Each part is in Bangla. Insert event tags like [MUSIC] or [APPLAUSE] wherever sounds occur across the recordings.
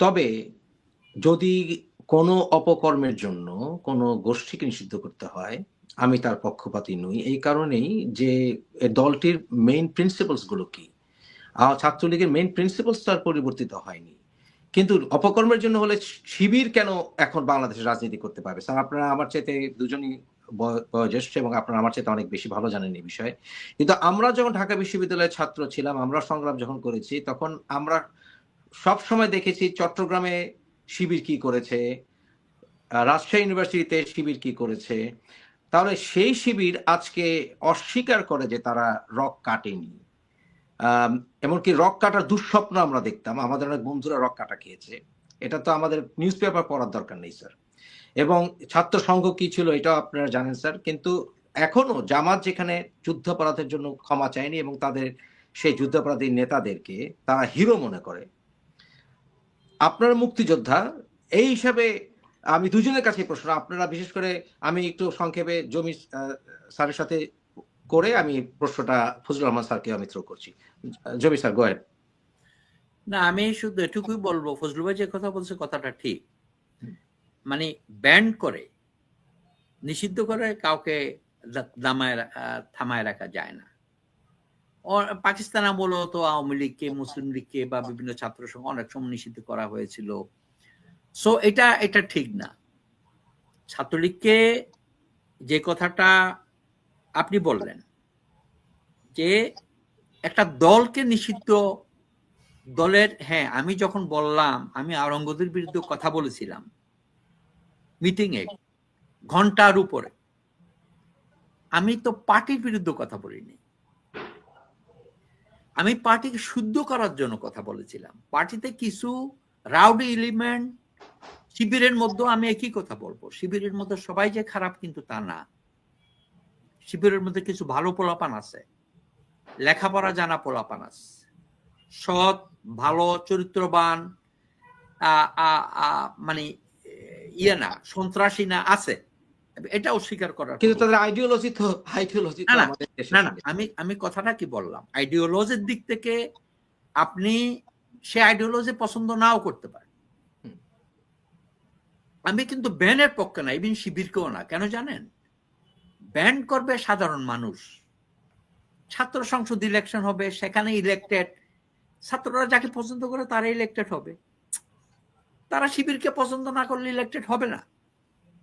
তবে যদি কোনো অপকর্মের জন্য কোনো গোষ্ঠীকে নিষিদ্ধ করতে হয়, আমি তার পক্ষপাতী নই। এই কারণেই যে দলটির মেইন প্রিন্সিপালসগুলো কি? ছাত্রলীগের মেইন প্রিন্সিপালস তার পরিবর্তিত হয়নি। কিন্তু অপকর্মের জন্য হলে শিবির কেন এখন বাংলাদেশের রাজনীতি করতে পারবে? স্যার, আপনারা আমার চাইতে দুজনই বয়- বয়োজ্যেষ্ঠ এবং আপনারা আমার চাইতে অনেক বেশি ভালো জানেন এই বিষয়ে। কিন্তু আমরা যখন ঢাকা বিশ্ববিদ্যালয়ের ছাত্র ছিলাম, আমরা সংগ্রাম যখন করেছি, তখন আমরা সব সময় দেখেছি চট্টগ্রামে শিবির কি করেছে রাজশাহী ইউনিভার্সিটিতে শিবির কি করেছে। তাহলে সেই শিবির আজকে অস্বীকার করে যে তারা রক কাটেনি। এমনকি রক কাটার দুঃস্বপ্ন আমরা দেখতাম, আমাদের অনেক বন্ধুরা রক কাটা খেয়েছে। এটা তো আমাদের নিউজ পেপার পড়ার দরকার নেই, স্যার। এবং ছাত্র সংঘ কি ছিল এটাও আপনারা জানেন, স্যার, কিন্তু এখনও জামাত যেখানে যুদ্ধাপরাধের জন্য ক্ষমা চায়নি এবং তাদের সেই যুদ্ধাপরাধী নেতাদেরকে তারা হিরো মনে করে আপনার মুক্তিযোদ্ধা, এই হিসাবে আমি দুজনের কাছে প্রশ্ন, আপনারা বিশেষ করে আমি একটু সংক্ষেপে জমি স্যারের সাথে করে আমি প্রশ্নটা ফজলুর রহমান স্যারকে আমি থ্রো করছি। জমি স্যার গোয়েন না, আমি শুধু এটুকুই বলব ফজলু ভাই যে কথা বলছে কথাটা ঠিক। মানে ব্যান করে, নিষিদ্ধ করে কাউকে দামায় থামায় রাখা যায় না। পাকিস্তান আমল তো আওয়ামী লীগকে মুসলিম লীগকে বা বিভিন্ন ছাত্র সংঘ অনেক সময় নিষিদ্ধ করা হয়েছিল। সো এটা এটা ঠিক না। ছাত্রলীগকে যে কথাটা আপনি বললেন যে একটা দলকে নিষিদ্ধ দলের হ্যাঁ আমি যখন বললাম আমি আওরঙ্গজের বিরুদ্ধে কথা বলেছিলাম মিটিং এ ঘণ্টার উপরে আমি তো পার্টির বিরুদ্ধে কথা বলিনি। আমি পার্টিকে শুদ্ধ করার জন্য কথা বলেছিলাম। পার্টিতে কিছু রাউডি এলিমেন্ট শিবিরের মধ্যে আমি একই কথা বলব। শিবিরের মধ্যে সবাই যে খারাপ কিন্তু তা না। শিবিরের মধ্যে কিছু ভালো পোলাপান আছে। লেখাপড়া জানা পোলাপান আছে। সৎ, ভালো, চরিত্রবান মানে ইয়ে না, সন্ত্রাসী না, আছে। এটা অস্বীকার করার কিন্তু তাদের আইডিওলজি তো আইডিওলজি না, না, আমি আমি কথাটা কি বললাম? আইডিওলজির দিক থেকে আপনি সে আইডিওলজি পছন্দ নাও করতে পারেন। আমি কিন্তু ব্যানের পক্ষে না ইভিন শিবিরকেও না। কেন জানেন? ব্যান করবে সাধারণ মানুষ। ছাত্র সংসদ ইলেকশন হবে সেখানে ইলেক্টেড ছাত্ররা যাকে পছন্দ করে তারা ইলেক্টেড হবে। তারা শিবিরকে পছন্দ না করলে ইলেক্টেড হবে না।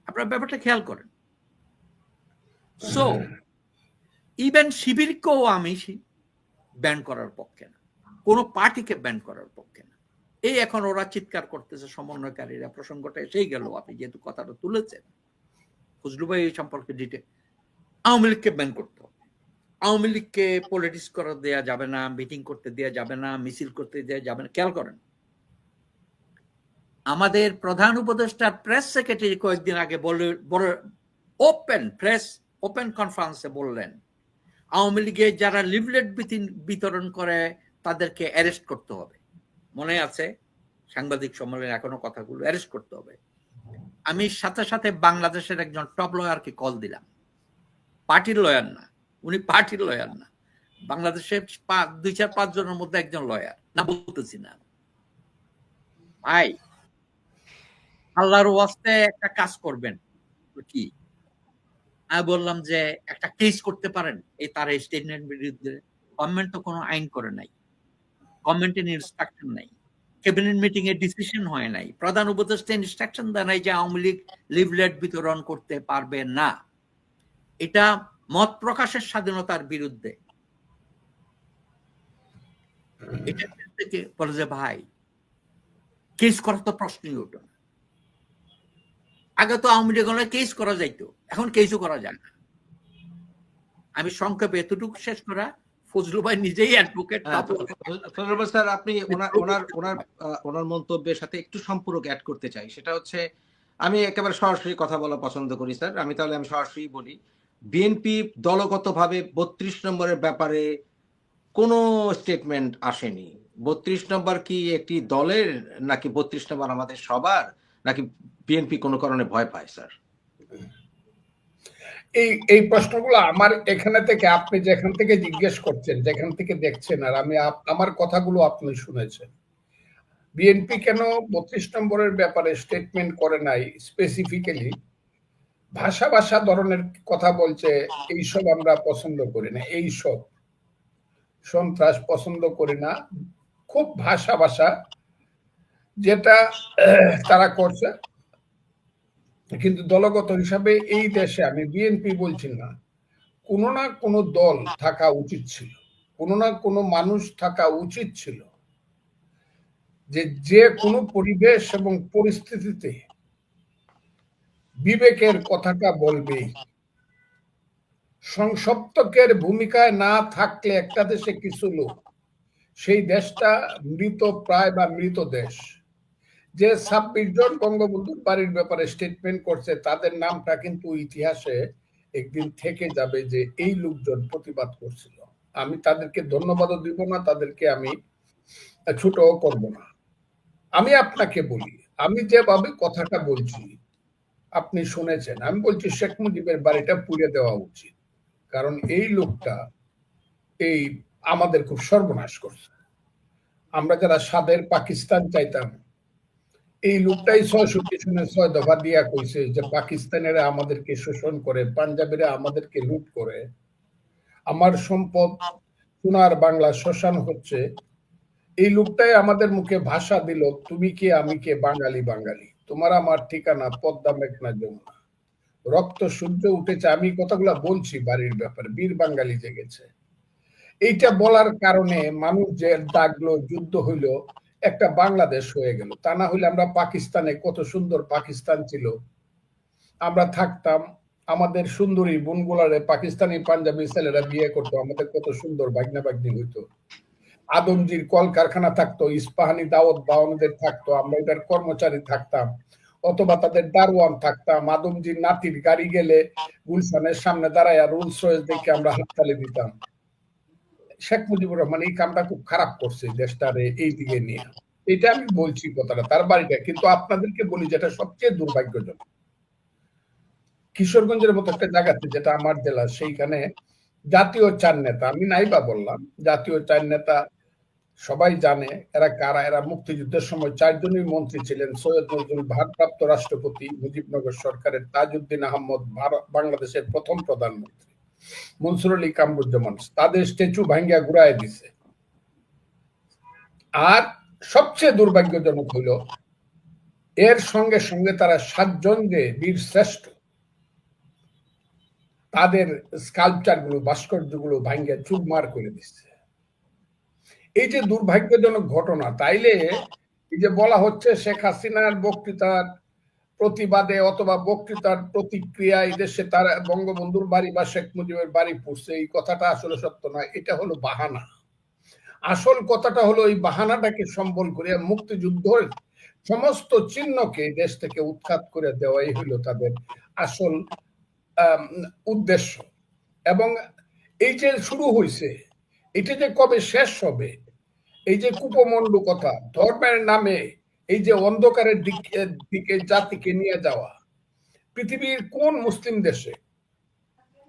আপনার ব্যাপারটা খেয়াল করেন। সো ইভেন শিবিরকেও আমি ব্যান করার পক্ষে না। কোনো পার্টিকে ব্যান করার পক্ষে না। এই এখন ওরা চিৎকার করতেছে, সমন্বয়কারীরা, প্রসঙ্গটা এসেই গেল, আপনি যেহেতু কথাটা তুলেছেন। ফজলু ভাই এই সম্পর্কে ডিটেল আওয়ামী লীগকে ব্যান করতে হবে। আওয়ামী লীগকে পলিটিক্স করা দেওয়া যাবে না মিটিং করতে দেওয়া যাবে না, মিছিল করতে দেওয়া যাবে না, খেয়াল করেন। আমাদের প্রধান উপদেষ্টার প্রেস সেক্রেটারি কয়েকদিন আগে বলে ওপেন প্রেস ওপেন কনফারেন্সে বললেন, আওয়ামী লীগের যারা লিভলেট বিতরণ করে তাদেরকে অ্যারেস্ট করতে হবে। মনে আছে? সাংবাদিক সম্মেলনে এখনও কথাগুলো অ্যারেস্ট করতে হবে। আমি সাথে সাথে বাংলাদেশের একজন টপ লয়ারকে কল দিলাম। পার্টির লয়ার না, উনি পার্টির লয়ার না। বাংলাদেশের দুই চার পাঁচ জনের মধ্যে একজন লয়ার না বলতেছি না। ভাই আল্লাহর ওয়াস্তে একটা কাজ করবেন। কি? আমি বললাম যে, একটা কেস করতে পারেন। এই তার স্টেটমেন্ট বিরুদ্ধে গভর্নমেন্ট তো কোনো আইন করে নাই। গভর্নমেন্টের ইনস্ট্রাকশন নাই। ক্যাবিনেট মিটিং ডিসিশন হয় নাই। প্রধান উপদেষ্টা ইনস্ট্রাকশন দেয় নাই যে, আওয়ামী লীগ লিভলেট বিতরণ করতে পারবে না। এটা মত প্রকাশের স্বাধীনতার বিরুদ্ধে। এটা থেকে বলে যে, ভাই কেস করার তো প্রশ্নই ওঠে আগে তো আওয়ামী লীগ কেস করা যাইতো এখন কেসও করা যায় না। আমি সংক্ষেপে এতটুকু শেষ করা ফজলু ভাই নিজেই অ্যাডভোকেট ফজলুর রহমান স্যার আপনি ওনার ওনার ওনার ওনার মন্তব্যের সাথে একটু সম্পূরক অ্যাড করতে চাই। সেটা হচ্ছে আমি একেবারে সরাসরি কথা বলা পছন্দ করি স্যার। আমি তাহলে আমি সরাসরি বলি বিএনপি দলগতভাবে বত্রিশ নম্বরের ব্যাপারে কোনো স্টেটমেন্ট আসেনি। বত্রিশ নম্বর কি একটি দলের নাকি বত্রিশ নম্বর আমাদের সবার? নাকি বিএনপি কোনো কারণে ভয় পায়, স্যার? এই এই প্রশ্নগুলো আমার এখানে থেকে আপনি যেখান থেকে জিজ্ঞেস করছেন, যেখান থেকে দেখছেন, আর আমি আমার কথাগুলো আপনি শুনেছেন। বিএনপি কেন বত্রিশ নম্বরের ব্যাপারে স্টেটমেন্ট করে নাই স্পেসিফিক্যালি ভাষা ভাষা ধরনের কথা বলছে এইসব আমরা পছন্দ করি না এইসব সন্ত্রাস পছন্দ করি না, খুব ভাষা ভাষা যেটা তারা করছে। কিন্তু দলগত হিসাবে এই দেশে আমি বিএনপি বলছি না। কোনো না কোনো দল থাকা উচিত ছিল। কোনো না কোনো মানুষ থাকা উচিত ছিল। যে যে কোনো পরিবেশ এবং পরিস্থিতিতে বিবেকের কথাটা বলবেই সংসপ্তকের ভূমিকায় না থাকলে একটা দেশে কিছু লোক, সেই দেশটা মৃত প্রায় বা মৃত দেশ। যে ছাব্বিশ জন বঙ্গবন্ধুর বাড়ির ব্যাপারে স্টেটমেন্ট করছে, তাদের নামটা কিন্তু ইতিহাসে একদিন থেকে যাবে যে এই লোকজন প্রতিবাদ করছিল। আমি তাদেরকে ধন্যবাদও দিব না, তাদেরকে আমি ছোটও করব না। আমি আপনাকে বলি, আমি যেভাবে কথাটা বলছি, আপনি শুনেছেন, আমি বলছি শেখ মুজিবের বাড়িটা পুড়ে দেওয়া উচিত। কারণ এই লোকটা এই আমাদের খুব সর্বনাশ করছে। আমরা যারা সাদের পাকিস্তান চাইতাম এই লোকটাই ছয়ষট্টি শুনে ছয় দফা দিয়া কইছে যে পাকিস্তানেরা আমাদেরকে শোষণ করে, পাঞ্জাবিরা আমাদেরকে লুট করে। আমার সম্পদ, সোনার বাংলা, শ্মশান হচ্ছে। এই লোকটাই আমাদের মুখে ভাষা দিল, তুমি কে, আমি কে, বাঙালি বাঙালি? তোমার আমার ঠিকানা পদ্মা মেঘনা যমুনা। রক্ত সূর্য উঠেছে। আমি কথাগুলা বলছি বাড়ির ব্যাপারে, বীর বাঙালি জেগেছে। এইটা বলার কারণে মানুষ যে ডাকলো, যুদ্ধ হইল একটা বাংলাদেশ হয়ে গেল। তা না হলে আমরা পাকিস্তানে কত সুন্দর পাকিস্তান ছিল। আমরা থাকতাম, আমাদের সুন্দরী বোনগুলারে, পাকিস্তানি পাঞ্জাবি ছেলেরা বিয়ে করতো, আমাদের কত সুন্দর বাগনা বাগনি হইতো। আদমজির কলকারখানা থাকতো, ইস্পাহানি দাওয়াত বাওয়ানদের থাকতো, আমরা এটার কর্মচারী থাকতাম, অথবা তাদের দারোয়ান থাকতাম, আদমজির নাতির গাড়ি গেলে গুলশানের সামনে দাঁড়ায় রুলস রয়েস দেখে আমরা হাততালি দিতাম। শেখ মুজিবুর রহমান এই কামটা খুব খারাপ করছে দেশটারে এই দিকে নিয়ে। এটা আমি বলছি কথাটা, তার বাড়িটা। কিন্তু আপনাদেরকে বলি যেটা সবচেয়ে দুর্ভাগ্যজনক। কিশোরগঞ্জের মতো একটা জায়গাতে যেটা আমার জেলা, সেইখানে জাতীয় চার নেতা, আমি নাইবা বললাম, জাতীয় চার নেতা সবাই জানে এরা কারা, এরা মুক্তিযুদ্ধের সময় চারজনই মন্ত্রী ছিলেন, সৈয়দ নজরুল ভারপ্রাপ্ত রাষ্ট্রপতি মুজিবনগর সরকারের তাজউদ্দিন আহমদ বাংলাদেশের প্রথম প্রধানমন্ত্রী। মনসুর আলী কামরুজ্জামান, তাদের স্ট্যাচু ভাঙ্গিয়া ঘুরায় দিছে। আর সবচেয়ে দুর্ভাগ্যজনক হলো এর সঙ্গে সঙ্গে তারা সাতজন যে বীর শ্রেষ্ঠ। তাদের স্কাল্পচারগুলো ভাস্কর্যগুলো ভাঙ্গিয়া চুরমার করে দিচ্ছে এই যে দুর্ভাগ্যজনক ঘটনা, তাইলে এই যে বলা হচ্ছে শেখ হাসিনার বক্তৃতার প্রতিবাদে অথবা বক্তৃতার প্রতিক্রিয়া এই দেশে তার বঙ্গবন্ধুর বাড়ি বা শেখ মুজিবের বাড়ি পড়ছে, এই কথাটা আসলে সত্য নয়, এটা হলো বাহানা। আসল কথাটা হলো এই বাহানাটাকে সম্বল করে মুক্তিযুদ্ধের সমস্ত চিহ্নকে দেশ থেকে উৎখাত করে দেওয়াই হলো তাদের আসল উদ্দেশ্য। এবং এই যে শুরু হয়েছে এটা যে কবে শেষ হবে, এই যে কুপমন্ডু কথা ধর্মের নামে এই যে অন্ধকারের দিকে দিকে, জাতিকে নিয়ে যাওয়া, পৃথিবীর কোন মুসলিম দেশে?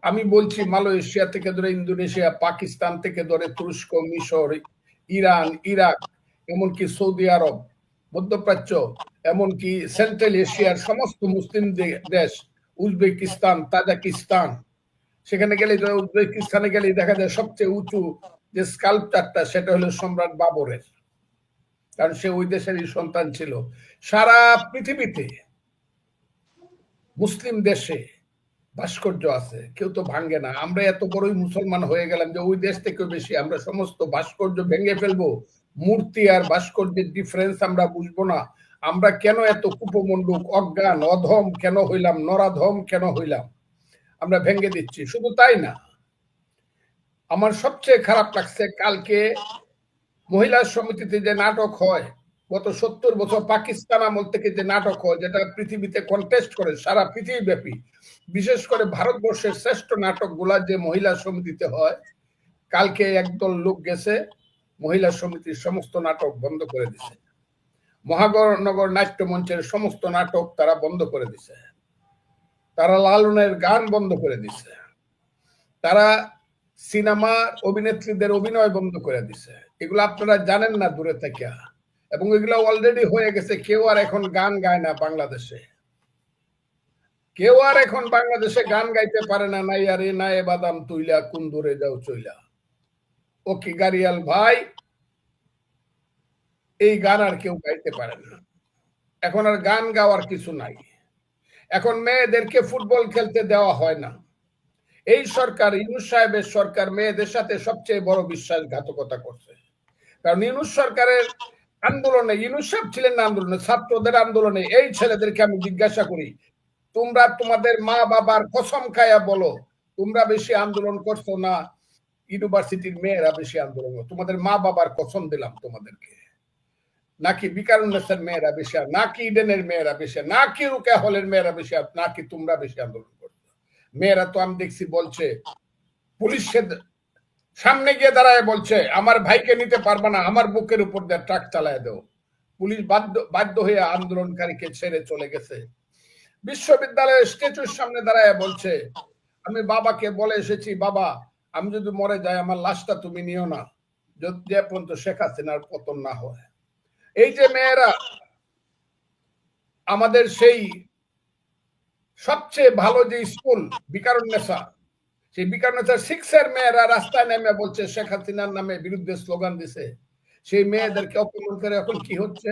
আমি বলছি মালয়েশিয়া থেকে ধরে ইন্দোনেশিয়া, পাকিস্তান থেকে ধরে তুরস্ক, মিশর, ইরান, ইরাক, এমনকি সৌদি আরব, মধ্যপ্রাচ্য, এমনকি সেন্ট্রাল এশিয়ার সমস্ত মুসলিম দেশ, উজবেকিস্তান, তাজাকিস্তান। সেখানে গেলে উজবেকিস্তানে গেলে দেখা যায় সবচেয়ে উঁচু যে স্কাল্পচারটা সেটা হলো সম্রাট বাবরের। কারণ সে ওই দেশেরই সন্তান ছিল। সারা পৃথিবীতে মুসলিম দেশে ভাস্কর্য আছে, কেউ তো ভাঙ্গে না। আমরা এত বড়ই মুসলমান হয়ে গেলাম যে ওই দেশ থেকে বেশি আমরা সমস্ত ভাস্কর্য ভেঙে ফেলব। মূর্তি আর ভাস্কর্যের ডিফারেন্স আমরা বুঝব না। আমরা কেন এত কুপমণ্ডুক, অজ্ঞান, অধম কেন হইলাম, নরাধম কেন হইলাম? আমরা ভেঙে দিচ্ছি। শুধু তাই না, আমার সবচেয়ে খারাপ লাগছে কালকে মহিলা সমিতিতে যে নাটক হয়, গত সত্তর বছর পাকিস্তান আমল থেকে যে নাটক হয়, যেটা পৃথিবীতে কন্টেস্ট করে, সারা পৃথিবী ব্যাপী বিশেষ করে ভারতবর্ষের শ্রেষ্ঠ নাটকগুলা যে মহিলা সমিতিতে হয়, কালকে একদল লোক গেছে, মহিলা সমিতির সমস্ত নাটক বন্ধ করে দিছে। মহানগর নাট্য মঞ্চের সমস্ত নাটক তারা বন্ধ করে দিছে। তারা লালনের গান বন্ধ করে দিছে। তারা সিনেমা অভিনেত্রীদের অভিনয় বন্ধ করে দিছে। এগুলো আপনারা জানেন না দূরে থেকে। এবং এগুলো অলরেডি হয়ে গেছে, কেউ আর এখন গান গায় না বাংলাদেশে। কেউ আর এখন বাংলাদেশে গান গাইতে পারে না, নাই আরে নাই বাদাম তুইলা কুন্দুরে যাও চইলা। ও কি গারিয়াল ভাই? এই গান আর কেউ গাইতে পারে না। এখন আর গান গাওয়ার কিছু নাই। এখন মেয়েদেরকে ফুটবল খেলতে দেওয়া হয় না। এই সরকার, ইউনুস সাহেবের সরকার মেয়েদের সাথে সবচেয়ে বড় বিশ্বাসঘাতকতা করছে। কারণ ইউনুস সরকারের আন্দোলনে ইউনুস সাহেব ছিলেন না আন্দোলনে, ছাত্রদের আন্দোলনে, এই ছেলেদেরকে আমি জিজ্ঞাসা করি, তোমরা তোমাদের মা বাবার কসম খায়া বলো, তোমরা বেশি আন্দোলন করছ না ইউনিভার্সিটির মেয়েরা বেশি আন্দোলন? তোমাদের মা বাবার কসম দিলাম তোমাদেরকে নাকি বিকারুন্নেসের মেয়েরা বেশি, নাকি ইডেনের মেয়েরা বেশি, নাকি রুকা হলের মেয়েরা বেশি, নাকি তোমরা বেশি আন্দোলন করছ মেয়েরা তো আমি দেখছি বলছে পুলিশের সামনে গিয়ে দাঁড়ায় বলছে, আমার ভাইকে নিতে পারবে না, আমার বুকের উপর দিয়ে ট্রাক চালায় দাও। পুলিশ বাধ্য বাধ্য হয়ে আন্দোলনকারীকে ছেড়ে চলে গেছে। বিশ্ববিদ্যালয়ের স্ট্যাচুর সামনে দাঁড়ায় বলছে, আমি বাবাকে বলে এসেছি, বাবা, আমি যদি মরে যাই, আমার লাশটা তুমি নিও না। যদি পর্যন্ত শেখ হাসিনার পতন না হয়। এই যে মেয়েরা, আমাদের সেই সবচেয়ে ভালো যে স্কুল বিকারুন্নেসা সেই বিকারুন্নেসা সিক্স এর মেয়েরা রাস্তায় নেমে বলছে শেখ হাসিনার নামে বিরুদ্ধে স্লোগান দিছে। সেই মেয়েদেরকে অপমান করে এখন কি হচ্ছে?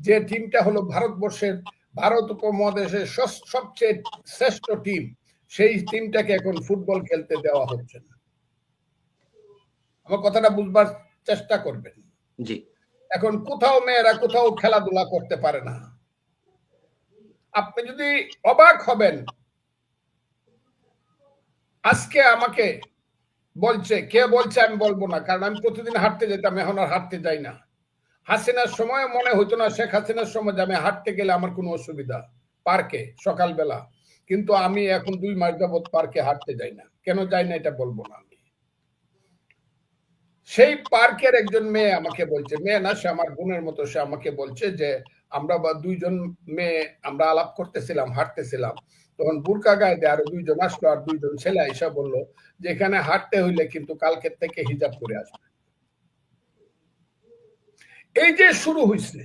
যে টিমটা হলো ভারতবর্ষের ভারত উপমহাদেশের সবচেয়ে শ্রেষ্ঠ টিম সেই টিমটাকে এখন ফুটবল খেলতে দেওয়া হচ্ছে না। আমার কথাটা বুঝবার চেষ্টা করবেন। জি। এখন কোথাও মেয়েরা কোথাও খেলাধুলা করতে পারে না। আপনি যদি অবাক হবেন আজকে আমাকে বলছে, কে বলছে আমি বলব না, কারণ আমি প্রতিদিন হাঁটতে যেতাম, এখন আর হাঁটতে যাই না। হাসিনার সময় মনে হতো না, শেখ হাসিনার সময় আমি হাঁটতে গেলে আমার কোনো অসুবিধা পার্কে, সকালবেলা। কিন্তু আমি এখন দুই মাস যাবৎ পার্কে হাঁটতে যাই না। কেন যাই না এটা বলব না সেই পার্কের একজন মেয়ে আমাকে বলছে, মেয়ে না, সে আমার বোনের মতো, সে আমাকে বলছে যে, আমরা বা দুইজন মেয়ে, আমরা আলাপ করতেছিলাম, হাঁটতেছিলাম। তখন বুরকা গায়ে আরও দুইজন আসলো আর দুইজন ছেলে এসে বলল যে এখানে হাঁটতে হইলে কিন্তু কালকে থেকে হিজাব করে আসবে। এই যে শুরু হয়েছে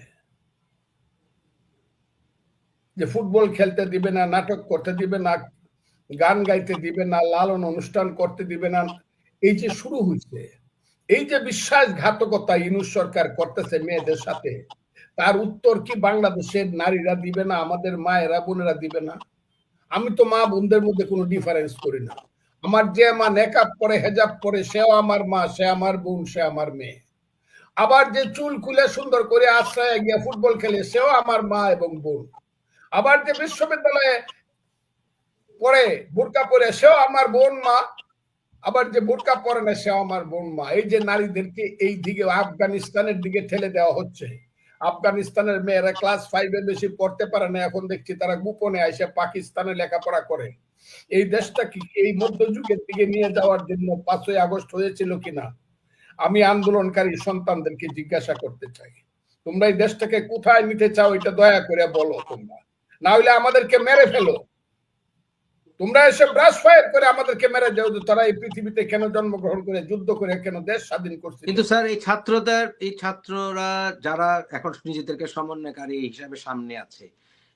যে ফুটবল খেলতে দিবে না, নাটক করতে দিবে না, গান গাইতে দিবে না, লালন অনুষ্ঠান করতে দিবে না, এই যে শুরু হয়েছে এই যে বিশ্বাসঘাতকতা ইনুস সরকার করতেছে মেয়েদের সাথে, তার উত্তর কি বাংলাদেশের নারীরা দিবে না, আমাদের মায়েরা, বোনেরা দিবে না? আমি তো মা বোনদের মধ্যে কোনো ডিফারেন্স করি না। আমার যে মা নেকাপ পরে হেজাব পরে সেও আমার মা, সে আমার বোন, সে আমার মেয়ে। আবার যে চুল খুলে সুন্দর করে আশ্রয় গিয়ে ফুটবল খেলে, সেও আমার মা এবং বোন। আবার যে বিশ্ববিদ্যালয়ে পরে বোরকা পরে, সেও আমার বোন মা। আবার যে বোরকা পরে না, সেও আমার বোন মা। এই যে নারীদেরকে এই দিকে, আফগানিস্তানের দিকে ঠেলে দেওয়া হচ্ছে। আফগানিস্তানের মেয়েরা ক্লাস ফাইভের বেশি পড়তে পারে না, এখন দেখছি তারা গোপনে এসে পাকিস্তানে লেখাপড়া করে। এই দেশটা কি এই মধ্যযুগের দিকে নিয়ে যাওয়ার জন্য পাঁচই আগস্ট হয়েছিল কিনা? আমি আন্দোলনকারী সন্তানদেরকে জিজ্ঞাসা করতে চাই। তোমরা এই দেশটাকে কোথায় নিতে চাও, এটা দয়া করে বলো তোমরা। না হলে আমাদেরকে মেরে ফেলো। তোমরা এসে ব্রাশ ফায়ার করে আমাদেরকে মেরে যাও যে তারা এই পৃথিবীতে কেন জন্মগ্রহণ করে, যুদ্ধ করে কেন দেশ স্বাধীন করছে? কিন্তু স্যার, এই ছাত্রদের, এই ছাত্ররা যারা এখন নিজেদেরকে সমন্বয়কারী হিসাবে সামনে আছে,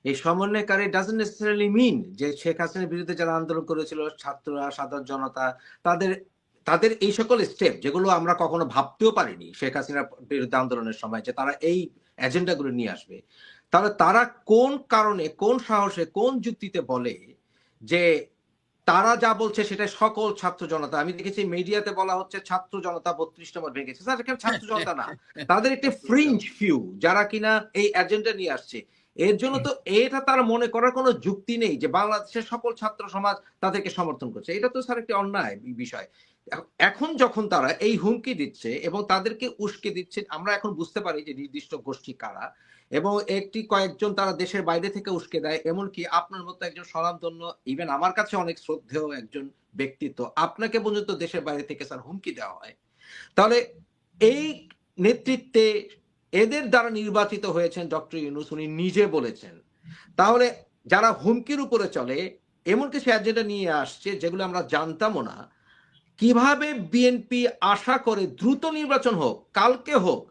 এই সমন্বয়কারী ডাজন্ট নেসেসারিলি মিন যে শেখ হাসিনার বিরুদ্ধে যারা আন্দোলন করেছিল, ছাত্ররা, সাধারণ জনতা, তাদের তাদের এই সকল স্টেপ যেগুলো আমরা কখনো ভাবতেও পারিনি শেখ হাসিনার বিরুদ্ধে আন্দোলনের সময়, যে তারা এই এজেন্ডাগুলো নিয়ে আসবে। তাহলে তারা কোন কারণে, কোন সাহসে, কোন যুক্তিতে বলে যে তারা যা বলছে সেটা সকল ছাত্র জনতা, আমি দেখেছি মিডিয়াতে বলা হচ্ছে ছাত্র জনতা বত্রিশ নম্বর ভেঙেছে। স্যার, এখানে ছাত্র জনতা না। তাদের একটি ফ্রিঞ্জ ফিউ যারা কিনা এই এজেন্ডা নিয়ে আসছে। এর জন্য তো এটা তার মনে করার কোনো যুক্তি নেই যে বাংলাদেশের সকল ছাত্র সমাজ তাদেরকে সমর্থন করছে। এটা তো স্যার একটি অন্যায় বিষয়। এখন যখন তারা এই হুমকি দিচ্ছে এবং তাদেরকে উস্কে দিচ্ছে, আমরা এখন বুঝতে পারি যে নির্দিষ্ট গোষ্ঠী কারা। এবং একটি কয়েকজন তারা দেশের বাইরে থেকে উস্কে দেয়, এমনকি আপনার মতো একজন স্বনামধন্য ইভেন আমার কাছে অনেক শ্রদ্ধেয় একজন ব্যক্তিত্ব, আপনাকে পর্যন্ত দেশের বাইরে থেকে স্যার হুমকি দেওয়া হয়। তাহলে এই নেতৃত্বে এদের দ্বারা নির্বাচিত হয়েছেন ডক্টর ইউনুস, উনি নিজে বলেছেন। তাহলে যারা হুমকির উপরে চলে, এমন কিছু এজেন্ডা নিয়ে আসছে যেগুলো আমরা জানতামও না, কীভাবে বিএনপি আশা করে দ্রুত নির্বাচন হোক, কালকে হোক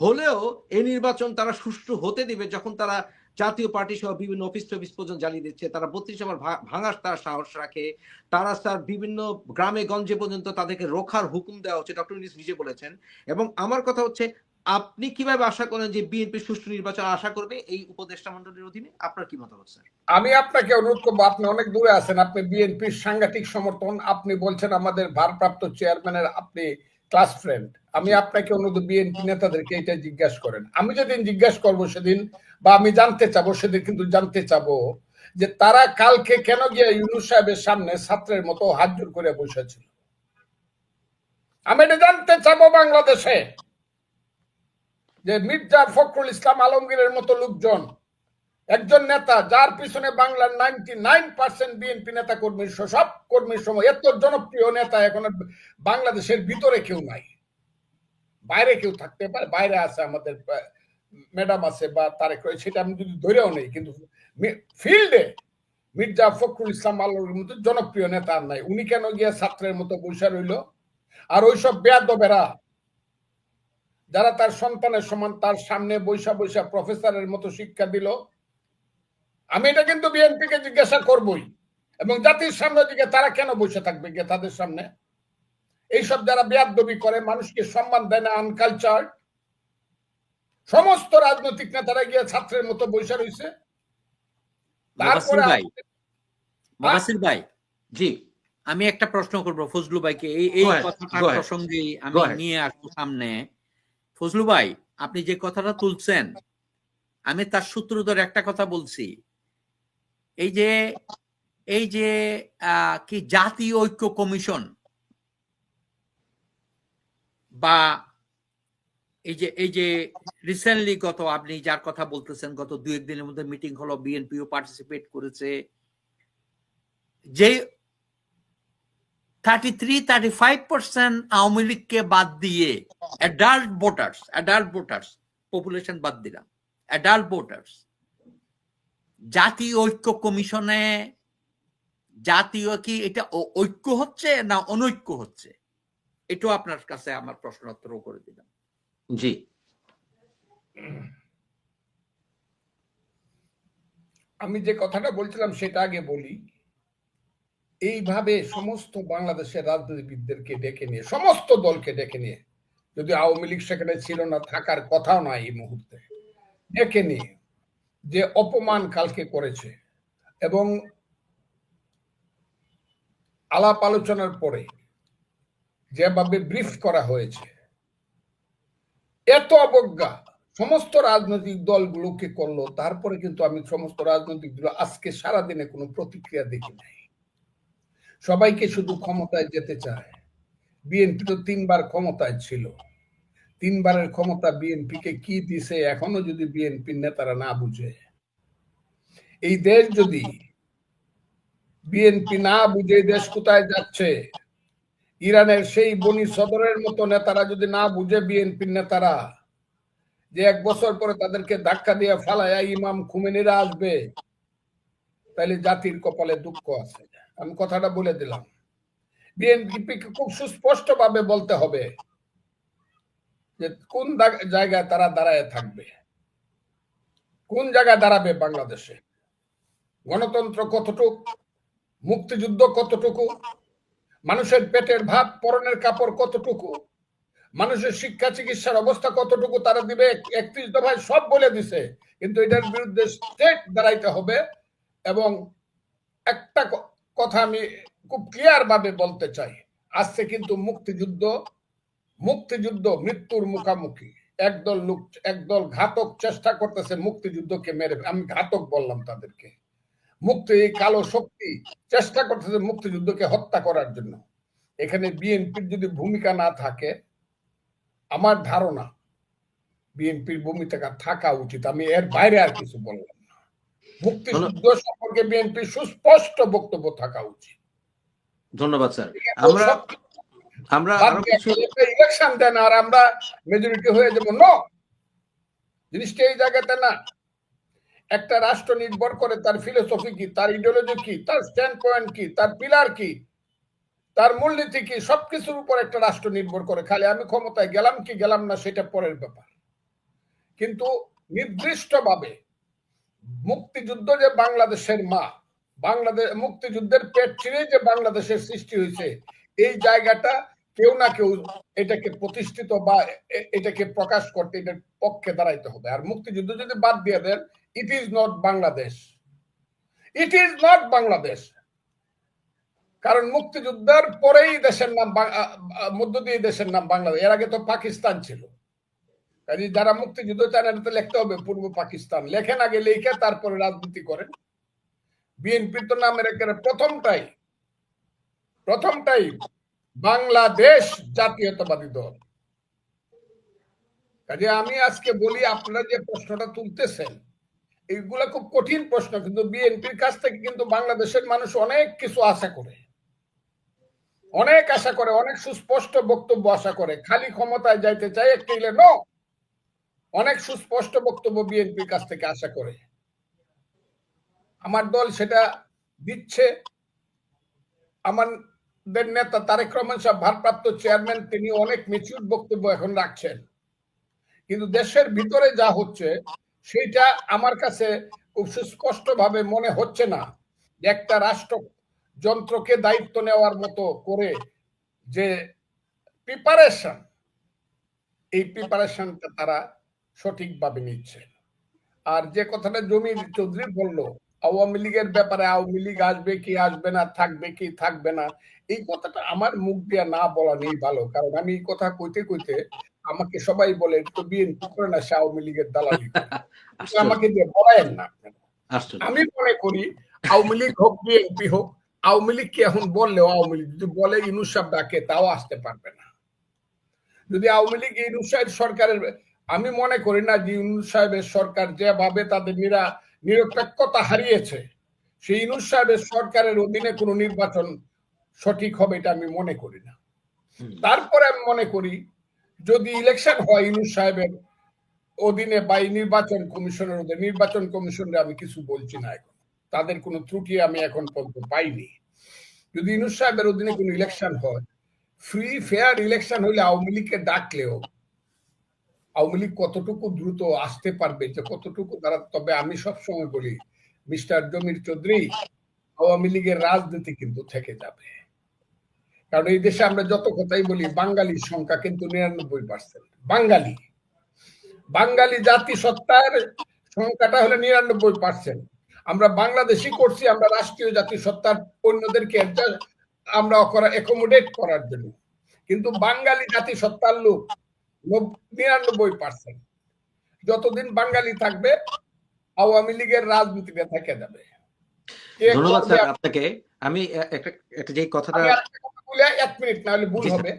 হলেও এই নির্বাচন তারা সুষ্ঠু হতে দিবে যখন তারা জাতীয় পার্টি সহ বিভিন্ন অফিস টফিস পর্যন্ত জ্বালিয়ে দিচ্ছে। তারা বত্রিশ আমার ভাঙার তার সাহস রাখে। তারা স্যার বিভিন্ন গ্রামে গঞ্জে পর্যন্ত তাদেরকে রোখার হুকুম দেওয়া হচ্ছে, ডক্টর ইউনিস নিজে বলেছেন। এবং আমার কথা হচ্ছে, আপনি কীভাবে আশা করেন যে বিএনপি সুষ্ঠু নির্বাচন আশা করবে এই উপদেষ্টা মন্ডলীর অধীনে? আপনার কি মতামত, স্যার? আমি আপনাকে অনুরোধ করব, আপনি অনেক দূরে আছেন। আপনি বিএনপির সাংঘাতিক সমর্থন, আপনি বলছেন আমাদের ভারপ্রাপ্ত চেয়ারম্যানের আপনি ক্লাস ফ্রেন্ড। আমি আপনাকে অনুরোধ বিএনপি নেতাদেরকে এটা জিজ্ঞাসা করেন। আমি যেদিন জিজ্ঞাসা করব সেদিন বা আমি জানতে চাবো সেদিন কিন্তু জানতে চাবো যে তারা কালকে কেন গিয়ে ইউনুস সাহেবের সামনে ছাত্রের মতো হাত জোর করে বসেছিল আমি এটা জানতে চাবো বাংলাদেশে যে মির্জা ফখরুল ইসলাম আলমগীরের মতো লোকজন একজন নেতা যার পিছনে বাংলার নাইনটি নাইন পার্সেন্ট বিএনপি নেতা কর্মীর সব কর্মীর সময় এত জনপ্রিয় নেতা এখন বাংলাদেশের ভিতরে কেউ নাই। বাইরে কেউ থাকতে পারে, বাইরে আছে আমাদের ম্যাডাম আছে বা তারেক, সেটা আমি যদি ধরেও নেই, কিন্তু ফিল্ডে মির্জা ফখরুল ইসলাম আলমগীর মতো জনপ্রিয় নেতা নাই। উনি কেন গিয়ে ছাত্রের মতো বৈশা রইল? আর ওইসব বেয়াদবেরা, যারা তার সন্তানের সমান তার সামনে বৈশা বৈশা প্রফেসরের মতো শিক্ষা দিল আমি এটা কিন্তু বিএনপিকে জিজ্ঞাসা করবই। এবং জাতির সামনে দিকে তারা কেন বসে থাকবে গিয়ে তাদের সামনে? এইসব যারা বেয়াদবি করে মানুষকে সম্মান দেয় না আনকালচার সমস্ত রাজনৈতিক নেতারা গিয়ে ছাত্রের মতো বসে রয়েছে। তারপরে ভাই জি আমি একটা প্রশ্ন করব ফজলু ভাইকে। এই এই কথাটার প্রসঙ্গে আমি নিয়ে আসব সামনে। ফজলু ভাই আপনি যে কথাটা তুলছেন আমি তার সূত্র ধরে একটা কথা বলছি। এই যে এই যে কি জাতীয় ঐক্য কমিশন বা এই যে এই যে রিসেন্টলি গত আপনি যার কথা বলতেছেন, গত দু একদিনের মধ্যে মিটিং হলো বিএনপিও পার্টিসিপেট করেছে যে thirty three thirty five percent Awami লীগকে বাদ দিয়ে adult voters adult voters population বাদ দিলাম অ্যাডাল্ট ভোটার্স জাতীয় ঐক্য কমিশনে জাতীয় কি এটা ঐক্য হচ্ছে না অনৈক্য হচ্ছে? এটাও আপনার কাছে আমার প্রশ্নোত্তর করে দিলাম। জি। আমি যে কথাটা বলছিলাম সেটা আগে বলি। এইভাবে সমস্ত বাংলাদেশের রাজনীতিবিদদেরকে ডেকে নিয়ে সমস্ত দলকে ডেকে নিয়ে যদি আওয়ামী লীগ সেখানে ছিল না থাকার কথাও নয় এই মুহূর্তে ডেকে নিয়ে। যে অপমান কালকে করেছে এবং আলাপ আলোচনার পরে যেভাবে ব্রিফ করা হয়েছে, এত অবজ্ঞা, সমস্ত রাজনৈতিক দলগুলোকে করল, তারপরে কিন্তু আমি সমস্ত রাজনৈতিক দল, আজকে সারাদিনে কোনো প্রতিক্রিয়া দেখি নাই। সবাইকে শুধু ক্ষমতায় যেতে চায়। বিএনপি তো তিনবার ক্ষমতায় ছিল। তিনবারের ক্ষমতা বিএনপিকে কি দিছে এখনও যদি বিএনপির নেতারা না বুঝে? এই দেশ যদি বিএনপি না বুঝে দেশ কোথায় যাচ্ছে? ইরানের সেই বনি সদরের মতো নেতারা যদি না বুঝে বিএনপির নেতারা, যে এক বছর পরে তাদেরকে ধাক্কা দিয়ে ফালায় ইমাম খুমেনিরা আসবে তাহলে জাতির কপালে দুঃখ আছে। আমি কথাটা বলে দিলাম। বিএনপিকে খুব সুস্পষ্ট ভাবে বলতে হবে যে কোন জায়গায় তারা দাঁড়ায় থাকবে? কোন জায়গায় দাঁড়াবে বাংলাদেশে? গণতন্ত্র কতটুকু? মুক্তিযুদ্ধ কতটুকু? মানুষের পেটের ভাত, পরনের কাপড় কতটুকু? মানুষের শিক্ষা, চিকিৎসার অবস্থা কতটুকু তারা দিবে? একত্রিশ দফায় সব বলে দিছে। কিন্তু এটার বিরুদ্ধে স্টেট দাঁড়াইতে হবে এবং একটা কথা আমি খুব ক্লিয়ার ভাবে বলতে চাই। আজকে কিন্তু মুক্তিযুদ্ধ মুক্তিযুদ্ধ মৃত্যুর মুখামুখি। একদল লোক একদল ঘাতক চেষ্টা করতেছে মুক্তিযুদ্ধকে মেরে আমি ঘাতক বললাম তাদেরকে। মুক্তি এই কালো শক্তি চেষ্টা করতেছে মুক্তিযুদ্ধকে হত্যা করার জন্য। এখানে বিএনপির যদি ভূমিকা না থাকে আমার ধারণা বিএনপির ভূমিকা থাকা উচিত। আমি এর বাইরে আর কিছু বললাম না। মুক্তিযুদ্ধ সম্পর্কে বিএনপি সুস্পষ্ট বক্তব্য থাকা উচিত। ধন্যবাদ স্যার। আমরা আমরা ইলেকশন দেন আর আমরা মেজরিটি হয়ে যাব। ন জিনিসটা এই জায়গাতে না একটা রাষ্ট্র নির্ভর করে তার ফিলোসফি কি তার ইডিওলজি কি তার স্ট্যান্ড পয়েন্ট কি তার পিলার কি তার মূলনীতি কি সবকিছুর উপর একটা রাষ্ট্র নির্ভর করে। খালি আমি ক্ষমতায় গেলাম কি গেলাম না সেটা পরের ব্যাপার। কিন্তু নির্দিষ্টভাবে মুক্তিযুদ্ধ যে বাংলাদেশের মা বাংলাদেশ মুক্তিযুদ্ধের পেট ছিঁড়ে যে বাংলাদেশের সৃষ্টি হয়েছে এই জায়গাটা কেউ না কেউ এটাকে প্রতিষ্ঠিত বা এটাকে প্রকাশ করতে এটার পক্ষে দাঁড়াইতে হবে। আর মুক্তিযুদ্ধ যদি বাদ দিয়ে দেন it is not Bangladesh it is not Bangladesh কারণ মুক্তিযুদ্ধের পরেই দেশের নাম মধ্য দিয়ে দেশের নাম বাংলাদেশ। এর আগে তো পাকিস্তান ছিল। কাজে যারা মুক্তিযুদ্ধ চান এটা লিখতে হবে পূর্ব পাকিস্তান। লেখেন আগে, লিখে তারপরে রাজনীতি করেন। বিএনপির তো নামের একেবারে প্রথমটাই প্রথমটাই বাংলাদেশ জাতীয়তাবাদী দল। কাজে আমি আজকে বলি, আপনারা যে প্রশ্নটা তুলতেছেন, এইগুলা খুব কঠিন প্রশ্ন, কিন্তু বিএনপির কাছ থেকে কিন্তু বাংলাদেশের মানুষ অনেক কিছু আশা করে। অনেক আশা করে, অনেক সুস্পষ্ট বক্তব্য আশা করে। খালি ক্ষমতায় যাইতে চায় একটি নো অনেক সুস্পষ্ট বক্তব্য বিএনপির কাছ থেকে আশা করে। আমার দল সেটা দিচ্ছে। আমাদের নেতা তারেক রহমান সাহেব, ভারপ্রাপ্ত চেয়ারম্যান, তিনি অনেক মেচিউর বক্তব্য এখন রাখছেন। কিন্তু দেশের ভিতরে যা হচ্ছে সেটা আমার কাছে খুব সুস্পষ্ট ভাবে মনে হচ্ছে না যে একটা রাষ্ট্র যন্ত্রকে দায়িত্ব নেওয়ার মতো করে যে প্রিপারেশন এই প্রিপারেশনটা তারা সঠিকভাবে নিচ্ছে। আর যে কথাটা জমির চৌধুরী বলল আওয়ামী লীগের ব্যাপারে আওয়ামী লীগ আসবে কি আসবে না থাকবে কি থাকবে না এই কথাটা আমার মুখ দিয়ে না বলা নেই ভালো। কারণ আমি এই কথা কইতে কইতে আমাকে সবাই বলে তো বিএনপি করে না সে আওয়ামী লীগের দালালি [LAUGHS] আমাকে দিয়ে বলায়েন না আমি মনে করি আওয়ামী লীগ হোক বিএনপি হোক আওয়ামী লীগ কি এখন বললেও আওয়ামী লীগ যদি বলে ইনুস সাহেব ডাকে তাও আসতে পারবে না। যদি আওয়ামী লীগ ইনুস সাহেব সরকারের আমি মনে করি না যে ইনুস সাহেবের সরকার যেভাবে তাদের নিরা নিরপেক্ষতা হারিয়েছে। সেই ইনুস সাহেবের সরকারের অধীনে কোনো নির্বাচন সঠিক হবে এটা আমি মনে করি না। তারপরে আমি মনে করি যদি ইলেকশন হয় ইনুস সাহেবের অধীনে বা নির্বাচন কমিশনের অধীনে নির্বাচন কমিশনের আমি কিছু বলছি না এখন। তাদের কোনো ত্রুটি আমি এখন পর্যন্ত পাইনি। যদি ইনুস সাহেবের অধীনে কোনো ইলেকশন হয় ফ্রি ফেয়ার ইলেকশন হলে আওয়ামী লীগকে ডাকলেও আওয়ামী লীগ কতটুকু দ্রুত আসতে পারবে, যে কতটুকু তারা তবে আমি সবসময় বলি, মিস্টার জমির চৌধুরী আওয়ামী লীগের রাজনীতি কিন্তু থেকে যাবে। কারণ এই দেশে আমরা যত কথাই বলি, বাঙালির সংখ্যা কিন্তু নিরানব্বই পার্সেন্ট বাঙালি। বাঙালি জাতি সত্তার সংখ্যাটা হলো নিরানব্বই পার্সেন্ট আমরা বাংলাদেশি করছি, আমরা রাষ্ট্রীয় জাতি সত্তার অন্যদেরকে আমরা অ্যাকোমোডেট করার জন্য। কিন্তু বাঙালি জাতি সত্তার লোক নিরানব্বই পার্সেন্ট যতদিন বাঙালি থাকবে আওয়ামী লীগের রাজনীতিটা থেকে যাবে। ধন্যবাদ স্যার আপনাকে। আমি একটা যে কথাটা এক মিনিট না হলে ভুল হবে।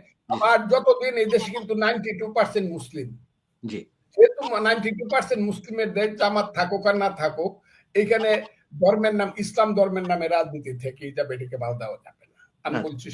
আর যতদিন এই দেশে কিন্তু নাইনটি টু পার্সেন্ট মুসলিম জি। যেহেতু নাইনটি টু পার্সেন্ট মুসলিমের দেশ জামাত থাকুক আর না থাকুক এখানে ধর্মের নাম ইসলাম ধর্মের নামে রাজনীতি থেকে যাবে এটাকে বাধা দেওয়া যাবে না। আমি হ্যাঁ। বলছি